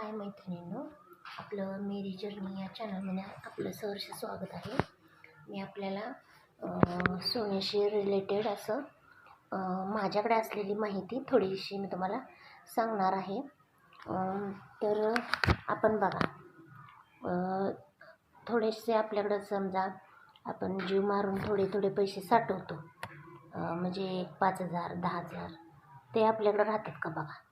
हाय मैत्रिणींनो आपलं मेरी जर्नी या चॅनलमध्ये आपलं सहर्ष स्वागत आहे. मी आपल्याला सोन्याशी रिलेटेड असं माझ्याकडे असलेली माहिती थोडीशी मी तुम्हाला सांगणार आहे. तर आपण बघा थोडेसे आपल्याकडं समजा आपण जीव मारून थोडे थोडे पैसे साठवतो. म्हणजे एक पाच हजार दहा हजार ते आपल्याकडं राहतात का बघा?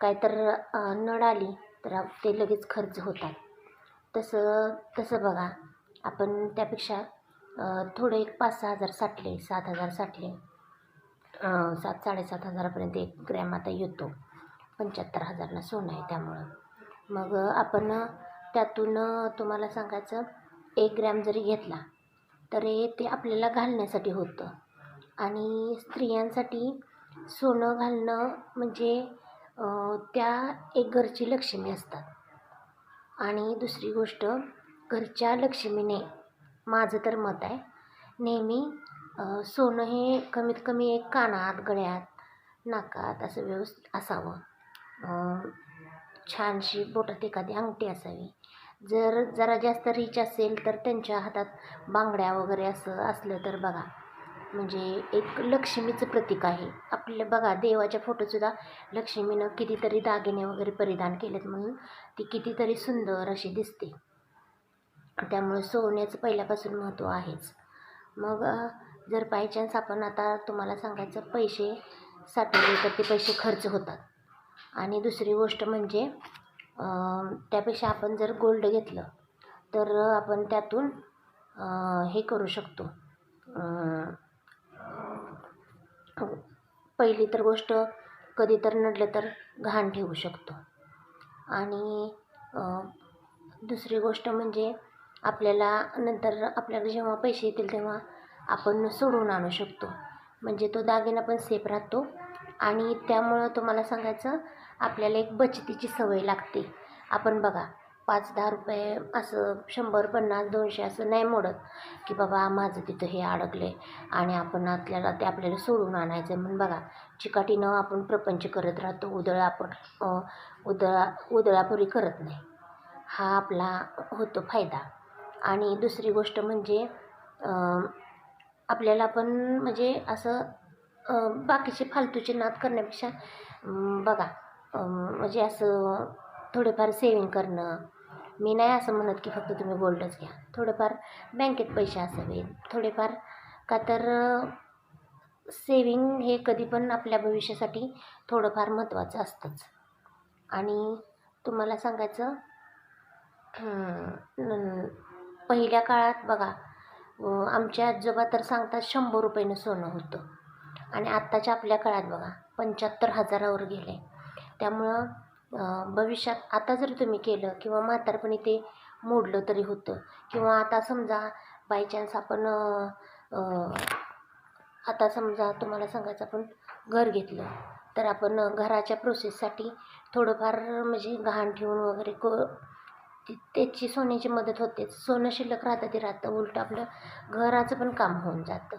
काय तर नळ आली तर ते लगेच खर्च होतात. तसं तसं बघा. आपण त्यापेक्षा थोडं एक पाच सहा हजार साठले सात हजार साठले. सात साडेसात हजारापर्यंत एक ग्रॅम आता येतो. पंच्याहत्तर हजारला सोनं आहे त्यामुळं. मग आपण त्यातून तुम्हाला सांगायचं एक ग्रॅम जरी घेतला तरी ते आपल्याला घालण्यासाठी होतं. आणि स्त्रियांसाठी सोनं घालणं म्हणजे त्या एक घरची लक्ष्मी असतात. आणि दुसरी गोष्ट घरच्या लक्ष्मीने माझं तर मत आहे. नेहमी सोनं हे कमीत कमी एक कानात गळ्यात नाकात असं व्यवस्थित असावं. छानशी बोटात एखादी अंगठी असावी. जर जरा जास्त रिच असेल तर त्यांच्या हातात बांगड्या वगैरे असं असलं तर बघा. म्हणजे एक लक्ष्मीचं प्रतीक आहे. आपल्या बघा देवाच्या फोटोसुद्धा लक्ष्मीनं कितीतरी दागिने वगैरे परिधान केलेत म्हणून ती कितीतरी सुंदर अशी दिसते. त्यामुळे सोन्याचं पहिल्यापासून महत्त्व आहेच. मग जर बाय चान्स आपण आता तुम्हाला सांगायचं पैसे साठवले तर ते पैसे खर्च होतात. आणि दुसरी गोष्ट म्हणजे त्यापेक्षा आपण जर गोल्ड घेतलं तर आपण त्यातून हे करू शकतो. पहिली तर गोष्ट कधी तर नडलं तर घाण ठेवू शकतो. आणि दुसरी गोष्ट म्हणजे आपल्याला नंतर आपल्याकडे जेव्हा पैसे येतील तेव्हा आपण सोडून आणू शकतो. म्हणजे तो दागिना पण सेफ राहतो. आणि त्यामुळं तुम्हाला सांगायचं आपल्याला एक बचतीची सवय लागते. आपण बघा पाच दहा रुपये असं शंभर पन्नास दोनशे असं नाही मोडत की बाबा माझं तिथं हे अडकले आणि आपण आपल्याला ते आपल्याला सोडून आणायचं म्हणून बघा चिकाटीनं आपण प्रपंच करत राहतो. उदळ आपण उदळा उदळापुरी करत नाही. हा आपला होतो फायदा. आणि दुसरी गोष्ट म्हणजे आपल्याला पण म्हणजे असं बाकीचे फालतूचे नाद करण्यापेक्षा बघा म्हणजे असं थोडेफार सेविंग करणं मी नाही असं म्हणत की फक्त तुम्ही गोल्डच घ्या. थोडेफार बँकेत पैसे असावे. थोडेफार का तर सेविंग हे कधी पण आपल्या भविष्यासाठी थोडंफार महत्त्वाचं असतंच. आणि तुम्हाला सांगायचं पहिल्या काळात बघा आमचे आमच्या आजोबा तर सांगतात शंभर रुपयानं सोनं होतं. आणि आत्ताच्या आपल्या काळात बघा पंच्याहत्तर हजारावर गेलं. आहे त्यामुळं भविष्यात आता जर तुम्ही केलं किंवा म्हातारपणी ते मोडलं तरी होतं. किंवा आता समजा बाय चान्स आपण आता समजा तुम्हाला सांगायचं आपण घर घेतलं तर आपण घराच्या प्रोसेससाठी थोडंफार म्हणजे गहाण ठेवून वगैरे को त्याची सोन्याची मदत होते. सोनं शिल्लक राहतं ते राहतं. उलटं आपलं घराचं पण काम होऊन जातं.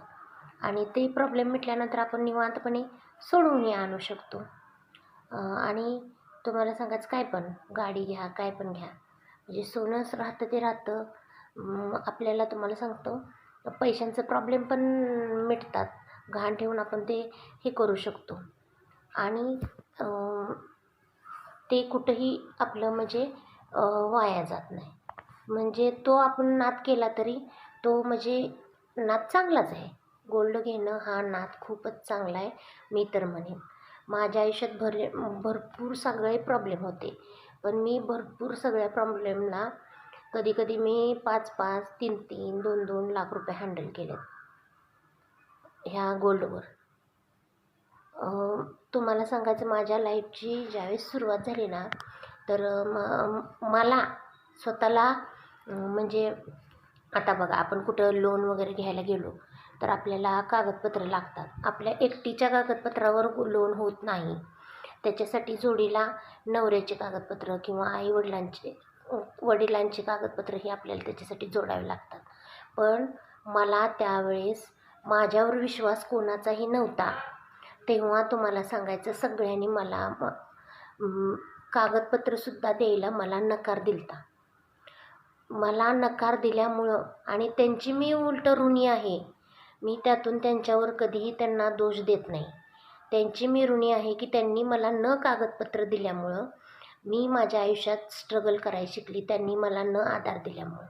आणि ते प्रॉब्लेम मिटल्यानंतर आपण निवांतपणे सोडवून आणू शकतो. आणि तुम्हाला सांगायचं काय पण गाडी घ्या काय पण घ्या. म्हणजे सोनंच राहतं ते राहतं. आपल्याला तुम्हाला सांगतो पैशांचं प्रॉब्लेम पण मिटतात. घाण ठेवून आपण ते हे करू शकतो. आणि ते कुठंही आपलं म्हणजे वाया जात नाही. म्हणजे तो आपण नाद केला तरी तो म्हणजे नाद चांगलाच आहे. गोल्ड घेणं हा नाद खूपच चांगला आहे मी तर म्हणेन. माझ्या आयुष्यात भर भरपूर सगळे प्रॉब्लेम होते. पण मी भरपूर सगळ्या प्रॉब्लेमला कधी कधी मी पाच पाच तीन तीन दोन दोन लाख रुपये हँडल केलेत. ह्या गोल्डवर तुम्हाला सांगायचं माझ्या लाईफची ज्यावेळेस सुरुवात झाली ना तर म मला स्वतःला म्हणजे आता बघा आपण कुठं लोन वगैरे घ्यायला गेलो तर आपल्याला कागदपत्र लागतात. आपल्या एकटीच्या कागदपत्रावर लोन होत नाही. त्याच्यासाठी जोडीला नवऱ्याचे कागदपत्र किंवा आईवडिलांचे वडिलांचे कागदपत्र हे आपल्याला त्याच्यासाठी जोडावे लागतात. पण मला त्यावेळेस माझ्यावर विश्वास कोणाचाही नव्हता. तेव्हा तुम्हाला सांगायचं सगळ्यांनी मला कागदपत्रसुद्धा द्यायला मला नकार दिलता. मला नकार दिल्यामुळं आणि त्यांची मी उलट ऋणी आहे. मी त्यातून त्यांच्यावर कधीही त्यांना दोष देत नाही. त्यांची मी ऋणी आहे की त्यांनी मला न कागदपत्र दिल्यामुळं मी माझ्या आयुष्यात स्ट्रगल करायला शिकली त्यांनी मला न आधार दिल्यामुळं.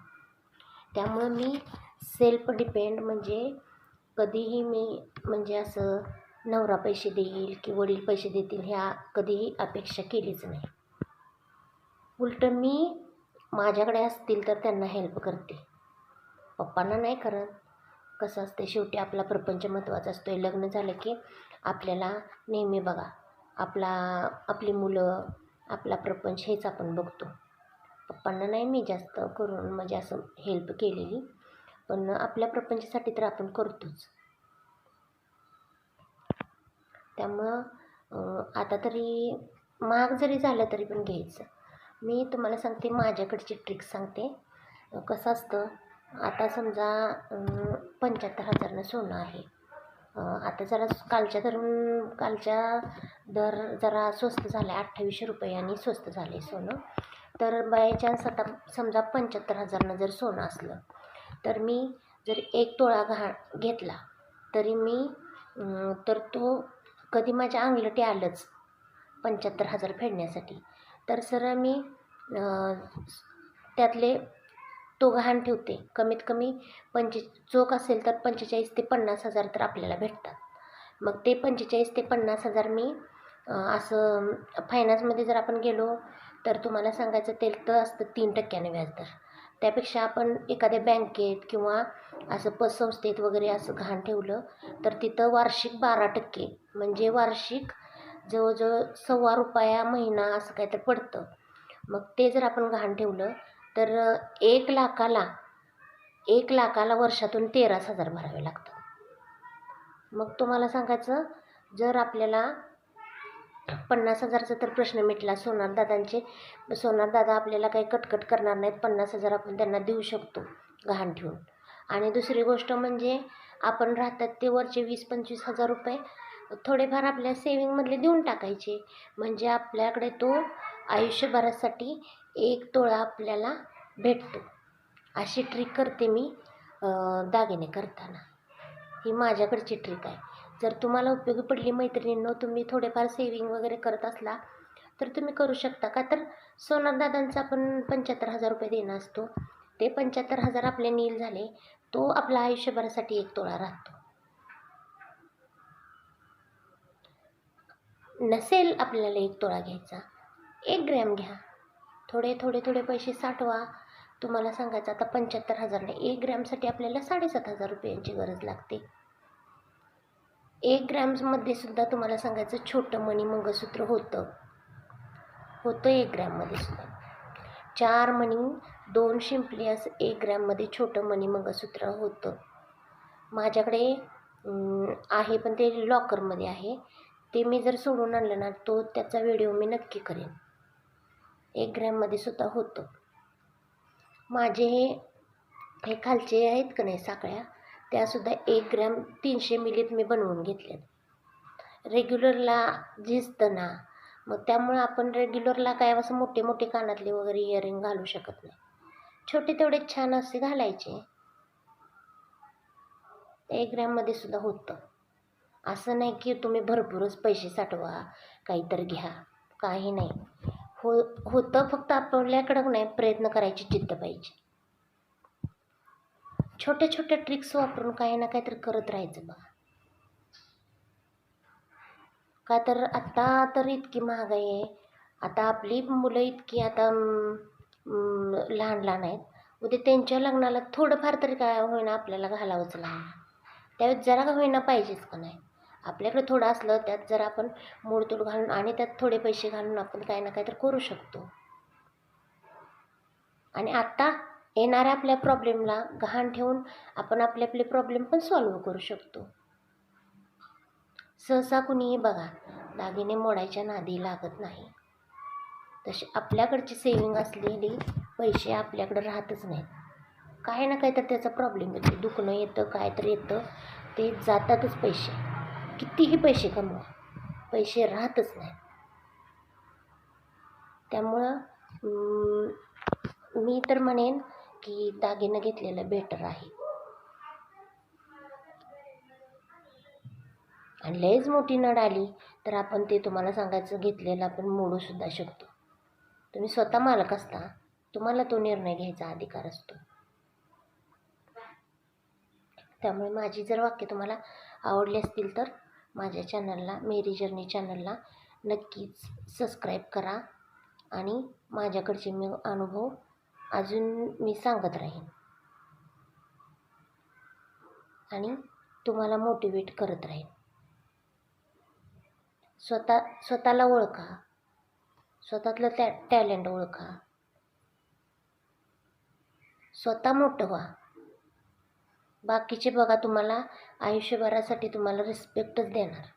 त्यामुळं मी सेल्फ डिपेंड म्हणजे कधीही मी म्हणजे असं नवरा पैसे देईल की वडील पैसे देतील ह्या कधीही अपेक्षा केलीच नाही. उलटं मी माझ्याकडे असतील तर त्यांना हेल्प करते. पप्पांना नाही करत. कसं असते शेवटी आपला प्रपंच महत्त्वाचा असतो आहे लग्न झालं की आपल्याला नेहमी बघा आपला आपली मुलं आपला प्रपंच हेच आपण बघतो. पप्पांना नाही मी जास्त करून म्हणजे असं हेल्प केलेली पण आपल्या प्रपंचासाठी तर आपण करतोच. त्यामुळं आता तरी महाग जरी झालं तरी पण घ्यायचं. मी तुम्हाला सांगते माझ्याकडची ट्रिक सांगते. कसं असतं आता समजा पंच्याहत्तर हजारनं सोनं आहे. आता जरा कालच्या धरून कालच्या दर जरा स्वस्त झाला आहे अठ्ठावीसशे रुपयांनी स्वस्त झालं आहे सोनं. तर बाय चान्स आता समजा पंच्याहत्तर हजारनं जर सोनं असलं तर मी जर एक तोळा घा घेतला तरी मी तर तो कधी माझ्या अंगलटी आलंच पंच्याहत्तर हजार फेडण्यासाठी. तर सर मी त्यातले तो गहाण ठेवते. कमीत कमी पंचे चोख असेल तर पंचेचाळीस ते पन्नास हजार तर आपल्याला भेटतात. मग ते पंचेचाळीस ते पन्नास हजार मी असं फायनान्समध्ये जर आपण गेलो तर तुम्हाला सांगायचं ते तर असतं तीन टक्क्याने व्याजदर. त्यापेक्षा आपण एखाद्या बँकेत किंवा असं पतसंस्थेत वगैरे असं घाण ठेवलं तर तिथं वार्षिक बारा टक्के म्हणजे वार्षिक जवळजवळ सव्वा रुपया महिना असं काहीतरी पडतं. मग ते जर आपण घाण ठेवलं तर एक लाखाला एक लाखाला वर्षातून तेराच हजार भरावे लागतात. मग तुम्हाला सांगायचं जर आपल्याला पन्नास हजारचा तर प्रश्न मिटला सोनार दादांचे सोनार दादा आपल्याला काही कटकट करणार नाहीत पन्नास हजार आपण त्यांना देऊ शकतो गहाण ठेवून. आणि दुसरी गोष्ट म्हणजे आपण राहतात ते वरचे वीस पंचवीस हजार रुपये थोडेफार आपल्या सेविंगमधले देऊन टाकायचे. म्हणजे आपल्याकडे तो आयुष्यभरासाठी एक तोळा आपल्याला भेटतो. अशी ट्रिक करते मी दागिने करताना. ही माझ्याकडची ट्रिक आहे. जर तुम्हाला उपयोगी पडली मैत्रिणींनो तुम्ही थोडेफार सेविंग वगैरे करत असला तर तुम्ही करू शकता. का तर सोनार दादांचा आपण पंच्याहत्तर हजार रुपये देणं असतो. ते पंच्याहत्तर हजार आपले नील झाले तो आपला आयुष्यभरासाठी एक तोळा राहतो. नसेल आपल्याला एक तोळा घ्यायचा. एक ग्रॅम घ्या. थोडे थोडे थोडे पैसे साठवा. तुम्हाला सांगायचं आता पंच्याहत्तर हजार नाही एक ग्रॅमसाठी आपल्याला साडेसात हजार रुपयांची गरज लागते. एक ग्रॅम्समध्ये सुद्धा तुम्हाला सांगायचं छोटं मणी मंगळसूत्र होतं. होतं एक ग्रॅममध्ये सुद्धा. चार मणी दोन शिंपली असं एक ग्रॅममध्ये छोटं मणी मंगळसूत्र होतं. माझ्याकडे आहे पण ते लॉकरमध्ये आहे. ते मी जर सोडून आणलं ना तो त्याचा व्हिडिओ मी नक्की करेन. एक ग्रॅममध्ये सुद्धा होतं. माझे हे हे खालचे आहेत का नाही साकळ्या त्यासुद्धा एक ग्रॅम तीनशे मिलीत मी बनवून घेतल्यात. रेग्युलरला झिजतं ना मग त्यामुळं आपण रेग्युलरला काय असं मोठे मोठे कानातले वगैरे इयरिंग घालू शकत नाही. छोटे तेवढे छान असे घालायचे. एक ग्रॅममध्ये सुद्धा होतं. असं नाही की तुम्ही भरपूरच पैसे साठवा काहीतरी घ्या काही नाही. हो होतं फक्त आपल्याकडं नाही प्रयत्न करायची जिद्द पाहिजे. छोट्या छोट्या ट्रिक्स वापरून काही ना काहीतरी करत राहायचं बघा. का तर आत्ता तर इतकी महागाई आहे. आता आपली मुलं इतकी आता लहान लहान आहेत. उद्या त्यांच्या लग्नाला थोडंफार तरी काय होईना आपल्याला घालावंच लागणार. त्यावेळेस जरा का होईना पाहिजेच का नाही? आपल्याकडे थोडं असलं त्यात जर आपण मोडतोड घालून आणि त्यात थोडे पैसे घालून आपण काही ना काही तर करू शकतो. आणि आत्ता येणाऱ्या आपल्या प्रॉब्लेमला गहाण ठेवून आपण आपले आपले प्रॉब्लेम पण सॉल्व्ह करू शकतो. सहसा कुणीही बघा दागिने मोडायच्या नादी लागत नाही. तसे आपल्याकडची सेविंग असलेली पैसे आपल्याकडे राहतच नाहीत. काही ना काही तर त्याचा प्रॉब्लेम येतो. दुखणं येतं काय तर येतं. ते जातातच पैसे. कितीही पैसे कमवा पैसे राहतच नाही. त्यामुळं मी तर म्हणेन की दागिनं घेतलेलं बेटर आहे. आणि लयच मोठी नड आली तर आपण ते तुम्हाला सांगायचं घेतलेलं आपण मोडूसुद्धा शकतो. तुम्ही स्वतः मालक असता तुम्हाला तो निर्णय घ्यायचा अधिकार असतो. त्यामुळे माझी जर वाक्य तुम्हाला आवडली असतील तर माझ्या चॅनलला मेरी जर्नी चॅनलला नक्कीच सबस्क्राईब करा आणि माझ्याकडचे मी अनुभव अजून मी सांगत राहीन. आणि तुम्हाला मोटिवेट करत राहीन. स्वतः स्वतःला ओळखा. स्वतःतलं टॅ टॅलेंट ओळखा. स्वतः मोठं व्हा. बाकीचे बघा तुम्हाला. आयुष्यभरासाठी तुम्हाला रिस्पेक्टच देणार.